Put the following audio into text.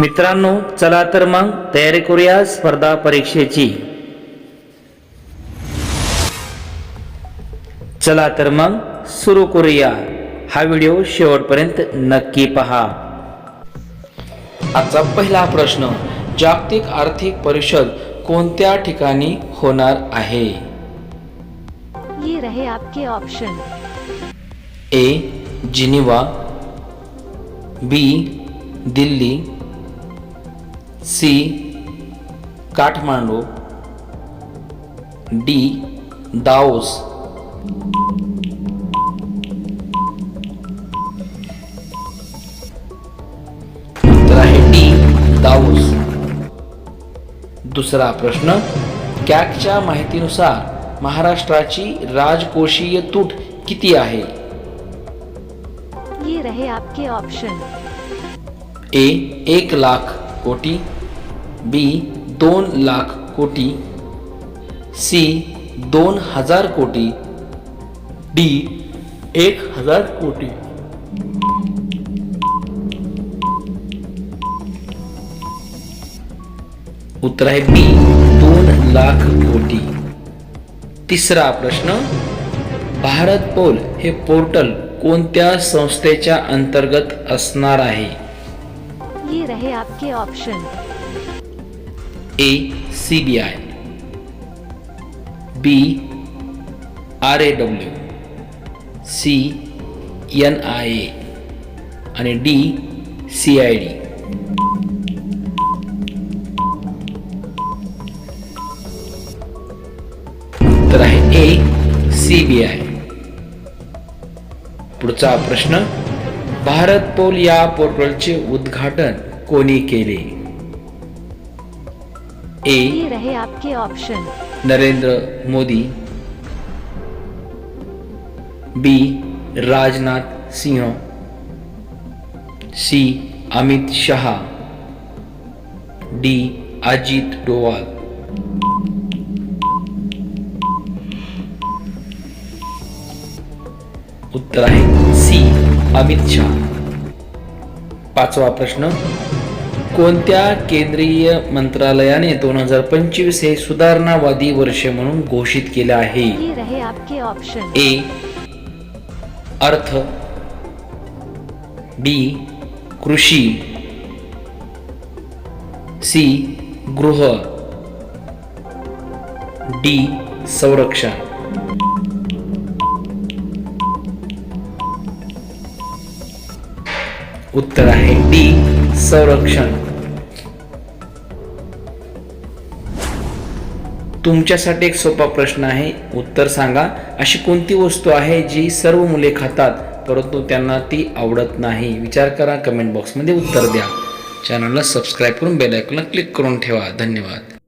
मित्रांनो चला तर मग तयारी करूया स्पर्धा परीक्षेची. चला तर मग सुरू करूया. हा व्हिडिओ शेवटपर्यंत नक्की पहा. आजचा पहिला प्रश्न जागतिक आर्थिक परिषद कोणत्या ठिकाणी होणार आहे? ये रहे आपके option A Geneva. B Delhi. C Kathmandu D Davos तर आहे डी दाओस दुसरा प्रश्न कॅगच्या माहितीनुसार महाराष्ट्राची राजकोषीय तूट किती आहे? ये रहे आपके ऑप्शन ए एक लाख. कोटी बी दोन लाख कोटी सी दोन हजार कोटी डी एक हजार कोटी. उत्तर आहे बी दोन लाख कोटी. तिसरा प्रश्न भारत पोल हे पोर्टल कोणत्या संस्थेच्या अंतर्गत असणार आहे? ये रहे आपके option A C B I B R A W C N I A आणि डी सी आय डी तर आहे ए सी बी आय पुढचा प्रश्न भारत पोल या पोर्टलचे उद्घाटन कोणी केले? ए. रहे आपके option Narendra Modi. B. Rajnath Singh. C. Amit Shah. D. Ajit Doval. उत्तर है सी. अमित शहा. पाचवा प्रश्न. कोणत्या केंद्रीय मंत्रालयाने दोन हजार पंचवीस हे सुधारणावादी वर्ष म्हणून घोषित केले आहे? ये रहे आपके ऑप्शन ए. अर्थ. बी. कृषी. सी. गृह. डी. संरक्षण. उत्तर आहे डी संरक्षण. तुमच्यासाठी एक सोपा प्रश्न आहे उत्तर सांगा. अशी कोणती वस्तू आहे जी सर्व मुले खातात परंतु त्यांना ती आवडत नाही? विचार करा कमेंट बॉक्समध्ये उत्तर द्या. चॅनलला सबस्क्राईब करून बेलायकॉनला क्लिक करून ठेवा. धन्यवाद.